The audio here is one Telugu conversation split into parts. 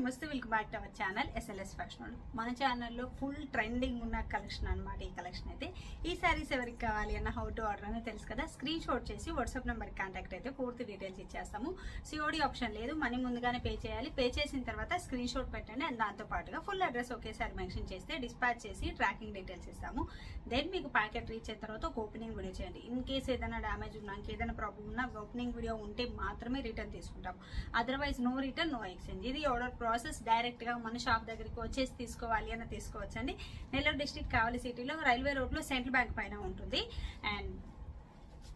నమస్తే welcome back to our channel SLS fashion మన ఛానల్లో ఫుల్ ట్రెండింగ్ ఉన్న కలెక్షన్ అనమాట ఈ కలెక్షన్ అయితే. ఈ సారీస్ ఎవరికి కావాలి అన్న హౌ టు ఆర్డర్ అనేది తెలుసు కదా? స్క్రీన్ షాట్ చేసి వాట్సాప్ నెంబర్కి కాంటాక్ట్ అయితే పూర్తి డీటెయిల్స్ ఇచ్చేస్తాము. సిఓడి ఆప్షన్ లేదు మనీ ముందుగానే పే చేయాలి. పే చేసిన తర్వాత స్క్రీన్ షాట్ పెట్టండి అండ్ దాంతో పాటుగా ఫుల్ అడ్రస్ ఒకేసారి మెన్షన్ చేస్తే డిస్పాచ్ చేసి ట్రాకింగ్ డీటెయిల్స్ ఇస్తాము. దెన్ మీకు ప్యాకెట్ రీచ్ అయిన తర్వాత ఒక ఓపెనింగ్ వీడియో చేయండి. ఇన్ కేస్ ఏదైనా డ్యామేజ్ ఉన్నా ఇంకేదైనా ప్రాబ్లం ఉన్నా ఓపెనింగ్ వీడియో ఉంటే మాత్రమే రిటర్న్ తీసుకుంటాం otherwise no return no exchange ఇది ఆర్డర్ ప్రాసెస్ డైరెక్ట్గా మన షాప్ దగ్గరికి వచ్చేసి తీసుకోవాలి అని తీసుకోవచ్చండి. నెల్లూరు డిస్టిక్ కావలి సిటీలో రైల్వే రోడ్లో సెంట్రల్ బ్యాంక్ పైన ఉంటుంది. అండ్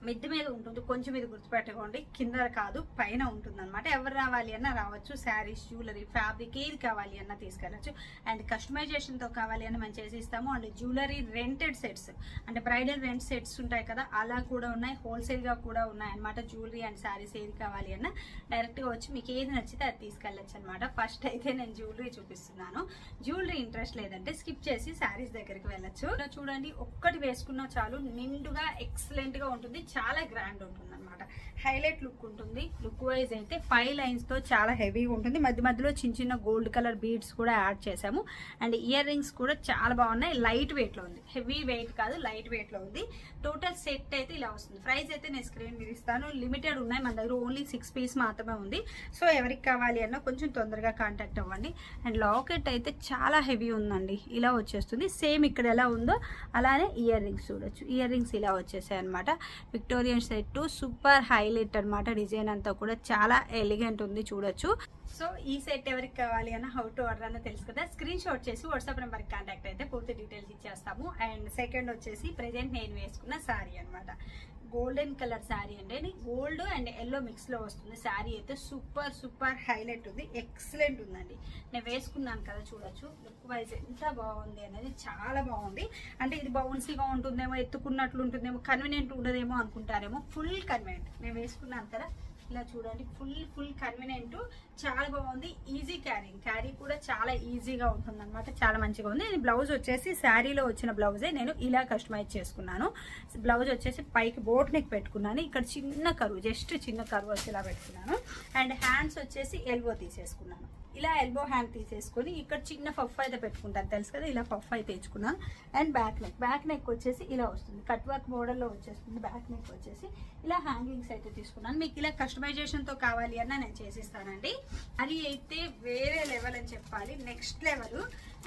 మిద్దె మీద ఉంటుంది కొంచెం మీద గుర్తుపెట్టుకోండి. కింద కాదు పైన ఉంటుంది అనమాట ఎవరు రావాలి అన్నా రావచ్చు. శారీస్ జ్యువెలరీ ఫ్యాబ్రిక్ ఏది కావాలి అన్నా తీసుకెళ్ళచ్చు. అండ్ కస్టమైజేషన్తో కావాలి అని మనం చేసి ఇస్తాము అండ్ జ్యువెలరీ రెంటెడ్ సెట్స్ అంటే బ్రైడల్ రెంట్ సెట్స్ ఉంటాయి కదా అలా కూడా ఉన్నాయి. హోల్సేల్గా కూడా ఉన్నాయి అనమాట జ్యువెలరీ అండ్ శారీస్ ఏది కావాలి అన్నా డైరెక్ట్గా వచ్చి మీకు ఏది నచ్చితే అది తీసుకెళ్ళచ్చు అనమాట ఫస్ట్ అయితే నేను జ్యువెలరీ చూపిస్తున్నాను. జ్యువెలరీ ఇంట్రెస్ట్ లేదంటే స్కిప్ చేసి శారీస్ దగ్గరికి వెళ్ళచ్చు. చూడండి ఒక్కటి వేసుకున్నా చాలు నిండుగా ఎక్సలెంట్గా ఉంటుంది. చాలా గ్రాండ్ ఉంటుంది అనమాట హైలైట్ లుక్ ఉంటుంది. లుక్ వైజ్ అయితే ఫైవ్ లైన్స్తో చాలా హెవీగా ఉంటుంది. మధ్య మధ్యలో చిన్న చిన్న గోల్డ్ కలర్ బీడ్స్ కూడా యాడ్ చేసాము అండ్ ఇయర్ రింగ్స్ కూడా చాలా బాగున్నాయి. లైట్ వెయిట్లో ఉంది. హెవీ వెయిట్ కాదు లైట్ వెయిట్లో ఉంది. టోటల్ సెట్ అయితే ఇలా వస్తుంది. ప్రైస్ అయితే నేను స్క్రీన్ మీద ఇస్తాను. లిమిటెడ్ ఉన్నాయి. మన దగ్గర ఓన్లీ సిక్స్ పీస్ మాత్రమే ఉంది. సో ఎవరికి కావాలి అన్నా కొంచెం తొందరగా కాంటాక్ట్ అవ్వండి. అండ్ లాకెట్ అయితే చాలా హెవీ ఉందండి. ఇలా వచ్చేస్తుంది. సేమ్ ఇక్కడ ఎలా ఉందో అలానే ఇయర్ రింగ్స్ చూడొచ్చు. ఇయర్ రింగ్స్ ఇలా వచ్చేసాయి అనమాట విక్టోరియన్ సెట్ సూపర్ హైలైట్ అన్నమాట డిజైన్ అంతా కూడా. చాలా ఎలిగెంట్ ఉంది చూడొచ్చు. సో ఈ సెట్ ఎవరికి కావాలి అన్న హౌ టు ఆర్డర్ అన్న తెలుసు కదా? స్క్రీన్ షాట్ చేసి వాట్సాప్ నెంబర్కి కాంటాక్ట్ అయితే పూర్తి డీటెయిల్స్ ఇచ్చేస్తాము. అండ్ సెకండ్ వచ్చేసి ప్రజెంట్ నేను వేసుకున్న శారీ అన్నమాట. గోల్డెన్ కలర్ శారీ అండి. గోల్డ్ అండ్ ఎల్లో మిక్స్లో వస్తుంది. శారీ అయితే సూపర్ సూపర్ హైలైట్ ఉంది. ఎక్సలెంట్ ఉందండి. నేను వేసుకున్నాను కదా చూడొచ్చు. లుక్ వైజ్ ఎంత బాగుంది అనేది చాలా బాగుంది. అంటే ఇది బౌన్సీగా ఉంటుందేమో ఎత్తుకున్నట్లు ఉంటుందేమో కన్వీనియంట్ ఉండదేమో అనుకుంటారేమో ఫుల్ కన్వీనియంట్ నేను వేసుకున్నాను కదా ఇలా చూడండి. ఫుల్ ఫుల్ కన్వీనియంట్ చాలా బాగుంది. ఈజీ క్యారింగ్ క్యారీ కూడా చాలా ఈజీగా ఉంటుంది అనమాట చాలా మంచిగా ఉంది. నేను బ్లౌజ్ వచ్చేసి శారీలో వచ్చిన బ్లౌజే. నేను ఇలా కస్టమైజ్ చేసుకున్నాను. బ్లౌజ్ వచ్చేసి పైకి బోట్ నెక్ పెట్టుకున్నాను. ఇక్కడ చిన్న కరువు జస్ట్ చిన్న కరువు వచ్చి ఇలా పెట్టుకున్నాను. అండ్ హ్యాండ్స్ వచ్చేసి ఎల్బో తీసేసుకున్నాను. ఇలా ఎల్బో హ్యాండ్ తీసేసుకొని ఇక్కడ చిన్న పఫ్ అయితే పెట్టుకుంటాను తెలుసు కదా ఇలా పఫ్ అయితే తెచ్చుకున్నాను and back neck back neck వచ్చేసి ఇలా వస్తుంది. కట్ వర్క్ మోడల్లో వచ్చేస్తుంది. బ్యాక్ నెక్ వచ్చేసి ఇలా హ్యాంగింగ్స్ అయితే తీసుకున్నాను. మీకు ఇలా కస్టమైజేషన్తో కావాలి అన్న నేను చేసిస్తానండి. అది అయితే వేరే లెవెల్ అని చెప్పాలి. నెక్స్ట్ లెవెల్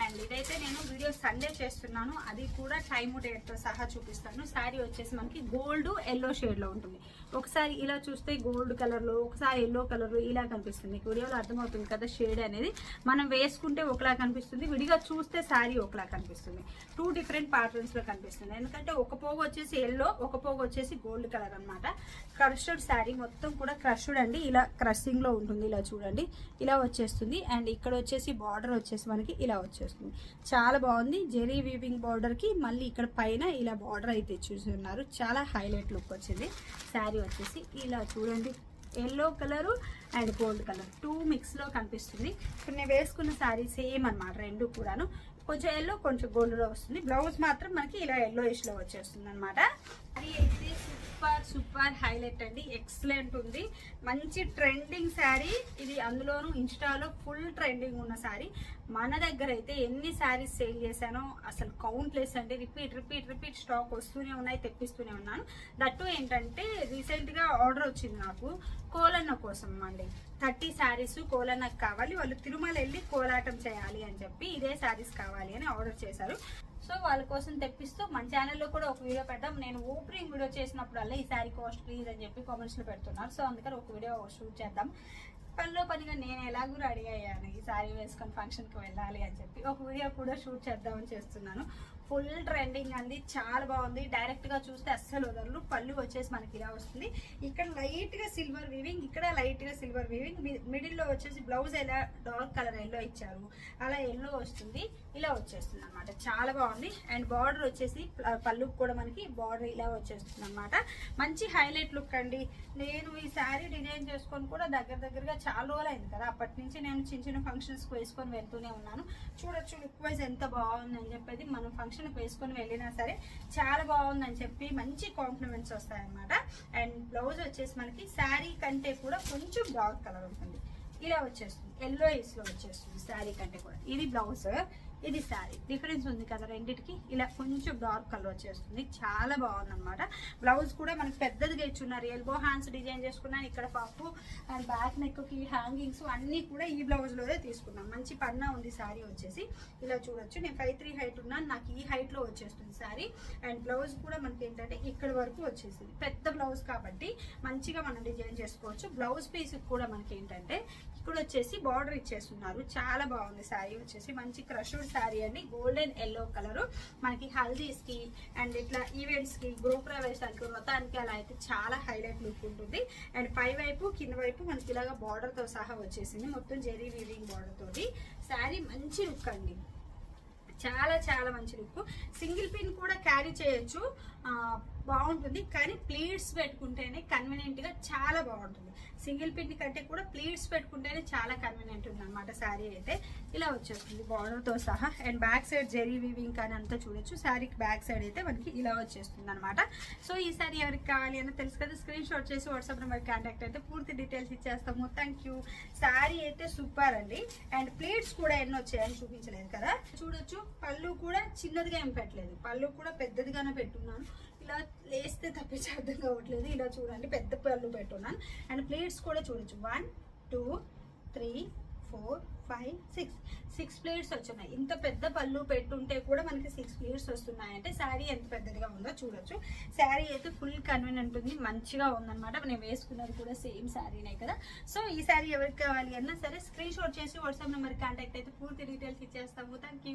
అండ్ ఇదైతే నేను వీడియో సండే చేస్తున్నాను. అది కూడా టైమ్ డేట్తో సహా చూపిస్తాను. శారీ వచ్చేసి మనకి గోల్డ్ ఎల్లో షేడ్లో ఉంటుంది. ఒకసారి ఇలా చూస్తే గోల్డ్ కలర్లో ఒకసారి ఎల్లో కలర్లో ఇలా కనిపిస్తుంది. మీకు వీడియోలో అర్థమవుతుంది కదా షేడ్ అనేది. మనం వేసుకుంటే ఒకలా కనిపిస్తుంది. విడిగా చూస్తే శారీ ఒకలా కనిపిస్తుంది. టూ డిఫరెంట్ ప్యాటర్న్స్లో కనిపిస్తుంది. ఎందుకంటే ఒక పోగు వచ్చేసి ఎల్లో ఒక పోగు వచ్చేసి గోల్డ్ కలర్ అనమాట క్రష్డ్ శారీ మొత్తం కూడా క్రష్డ్ అండి. ఇలా క్రషింగ్లో ఉంటుంది. ఇలా చూడండి. ఇలా వచ్చేస్తుంది. అండ్ ఇక్కడ వచ్చేసి బార్డర్ వచ్చేసి మనకి ఇలా వచ్చేస్తుంది. చాలా బాగుంది. జెరీ వీవింగ్ బార్డర్కి మళ్ళీ ఇక్కడ పైన ఇలా బార్డర్ అయితే చూస్తున్నారు. చాలా హైలైట్ లుక్ వచ్చింది. శారీ వచ్చేసి ఇలా చూడండి. Yellow colour and gold colour. Two మిక్స్లో కనిపిస్తుంది. ఇప్పుడు నేను వేసుకున్న శారీ సేమ్ అనమాట రెండు కూడాను. కొంచెం ఎల్లో కొంచెం గోల్డ్లో వస్తుంది. బ్లౌజ్ మాత్రం మనకి ఇలా ఎల్లో లో వచ్చేస్తుంది అనమాట అది సూపర్ సూపర్ హైలైట్ అండి. ఎక్సలెంట్ ఉంది. మంచి ట్రెండింగ్ శారీ ఇది అందులోనూ ఇన్స్టాలో ఫుల్ ట్రెండింగ్ ఉన్న శారీ మన దగ్గర అయితే ఎన్ని శారీస్ సేల్ చేశానో అసలు కౌంట్లెస్ అంటే రిపీట్ రిపీట్ రిపీట్ స్టాక్ వస్తూనే ఉన్నాయి తెప్పిస్తూనే ఉన్నాను. దట్టు ఏంటంటే రీసెంట్గా ఆర్డర్ వచ్చింది నాకు కోలన్న కోసం అండి. థర్టీ శారీస్ కోలన్నకు కావాలి. వాళ్ళు తిరుమల వెళ్ళి కోలాటం చేయాలి అని చెప్పి ఇదే శారీస్ కావాలి అని ఆర్డర్ చేశారు. సో వాళ్ళ కోసం తెప్పిస్తూ మన ఛానల్లో కూడా ఒక వీడియో పెడదాం. నేను ఓపెనింగ్ వీడియో చేసినప్పుడల్లా ఈ శారీ కాస్ట్ ప్లీజ్ అని చెప్పి కామెంట్స్లో పెడుతున్నారు. సో అందుకని ఒక వీడియో షూట్ చేద్దాం. పనిలో పనిగా నేను ఎలాగూ రెడీ అయ్యాను. ఈ సారీ వేసుకొని ఫంక్షన్కి వెళ్ళాలి అని చెప్పి ఒక వీడియో కూడా షూట్ చేద్దామని చేస్తున్నాను. ఫుల్ ట్రెండింగ్ అంది చాలా బాగుంది. డైరెక్ట్గా చూస్తే అస్సలు వదలరు. పళ్ళు వచ్చేసి మనకి ఇలా వస్తుంది. ఇక్కడ లైట్గా సిల్వర్ వీవింగ్ ఇక్కడ లైట్గా సిల్వర్ వీవింగ్ మిడిల్లో వచ్చేసి బ్లౌజ్ ఎలా డార్క్ కలర్ ఎల్లో ఇచ్చారు. అలా ఎల్లో వస్తుంది. ఇలా వచ్చేస్తుంది అనమాట చాలా బాగుంది. అండ్ బార్డర్ వచ్చేసి పళ్ళు కూడా మనకి బార్డర్ ఇలా వచ్చేస్తుంది అనమాట మంచి హైలైట్ లుక్ అండి. నేను ఈ శారీ డిజైన్ చేసుకొని కూడా దగ్గర దగ్గరగా చాలా రోజులైంది అయింది కదా. అప్పటి నుంచి నేను చిన్న చిన్న ఫంక్షన్స్కి వేసుకొని వెళ్తూనే ఉన్నాను. చూడొచ్చు లుక్ వైజ్ ఎంత బాగుందని చెప్పేది మనం ఫంక్షన్కి వేసుకొని వెళ్ళినా సరే చాలా బాగుందని చెప్పి మంచి కాంప్లిమెంట్స్ వస్తాయన్నమాట. అండ్ బ్లౌజ్ వచ్చేసి మనకి శారీ కంటే కూడా కొంచెం డార్క్ కలర్ ఉంటుంది. ఇలా వచ్చేస్తుంది. ఎల్లో లో వచ్చేస్తుంది శారీ కంటే కూడా. ఇది బ్లౌజ్ ఇది శారీ. డిఫరెన్స్ ఉంది కదా రెండింటికి. ఇలా కొంచెం డార్క్ కలర్ వచ్చేస్తుంది. చాలా బాగుందన్నమాట. బ్లౌజ్ కూడా మనకి పెద్దదిగా ఇచ్చున్నారు ఎల్బో హ్యాండ్స్ డిజైన్ చేసుకున్నాను. ఇక్కడ పప్పు అండ్ బ్యాక్ నెక్కి హ్యాంగింగ్స్ అన్నీ కూడా ఈ బ్లౌజ్లోనే తీసుకున్నాం. మంచి పన్నా ఉంది శారీ వచ్చేసి. ఇలా చూడొచ్చు. నేను ఫైవ్ త్రీ హైట్ ఉన్నాను. నాకు ఈ హైట్లో వచ్చేస్తుంది శారీ. అండ్ బ్లౌజ్ కూడా మనకి ఏంటంటే ఇక్కడ వరకు వచ్చేసింది. పెద్ద బ్లౌజ్ కాబట్టి మంచిగా మనం డిజైన్ చేసుకోవచ్చు. బ్లౌజ్ పీస్ కూడా మనకి ఏంటంటే ఇక్కడ వచ్చేసి బార్డర్ ఇచ్చేస్తున్నారు. చాలా బాగుంది శారీ వచ్చేసి. మంచి క్రషుడ్ శారీ అండి. గోల్డెన్ ఎల్లో కలర్ మనకి హల్దీస్కి అండ్ ఇట్లా ఈవెంట్స్కి గృహ గృహప్రవేశానికి వ్రతానికి అలా అయితే చాలా హైలైట్ లుక్ ఉంటుంది. అండ్ పై వైపు కింద వైపు మనకి ఇలాగా బార్డర్తో సహా వచ్చేసింది. మొత్తం జెరీ వీవింగ్ బార్డర్ తోటి. శారీ మంచి లుక్ అండి. చాలా చాలా మంచి లుక్ సింగిల్ పిన్ కూడా క్యారీ చేయొచ్చు. బాగుంటుంది. కానీ ప్లీట్స్ పెట్టుకుంటేనే కన్వీనియంట్గా చాలా బాగుంటుంది. సింగిల్ పిన్ కంటే కూడా ప్లీట్స్ పెట్టుకుంటేనే చాలా కన్వీనియంట్ ఉంది అనమాట శారీ అయితే. ఇలా వచ్చేస్తుంది బార్డర్తో సహా. And back side zari weaving కానీ అంతా చూడొచ్చు. శారీకి బ్యాక్ సైడ్ అయితే మనకి ఇలా వచ్చేస్తుంది అనమాట సో ఈ శారీ ఎవరికి కావాలి అని తెలుసు కదా. స్క్రీన్ షాట్ చేసి వాట్సాప్ నెంబర్ కాంటాక్ట్ అయితే పూర్తి డీటెయిల్స్ ఇచ్చేస్తాము. థ్యాంక్ యూ శారీ అయితే సూపర్ అండి. అండ్ ప్లేట్స్ కూడా ఎన్నో వచ్చాయని చూపించలేదు కదా. చూడొచ్చు. పళ్ళు కూడా చిన్నదిగా ఏం పెట్టలేదు. పళ్ళు కూడా పెద్దదిగానే పెట్టున్నాను. ఇట్లా లేస్తే తప్పించి అర్థం కావట్లేదు. ఇలా చూడండి పెద్ద పళ్ళు పెట్టున్నాను. అండ్ ప్లేట్స్ కూడా చూడొచ్చు. One two three four five six six plates వచ్చున్నాయి ఇంత పెద్ద పళ్ళు పెట్టుంటే కూడా మనకి సిక్స్ ప్లేట్స్ వస్తున్నాయి అంటే శారీ ఎంత పెద్దదిగా ఉందో చూడొచ్చు. శారీ అయితే ఫుల్ కన్వీనియంట్ ఉంది. మంచిగా ఉందన్నమాట. నేను వేసుకున్నది కూడా సేమ్ శారీనే కదా. సో ఈ శారీ ఎవరికి కావాలి అన్నా సరే స్క్రీన్ షాట్ చేసి వాట్సాప్ నెంబర్ కాంటాక్ట్ అయితే పూర్తి డీటెయిల్స్ ఇచ్చేస్తాము. థ్యాంక్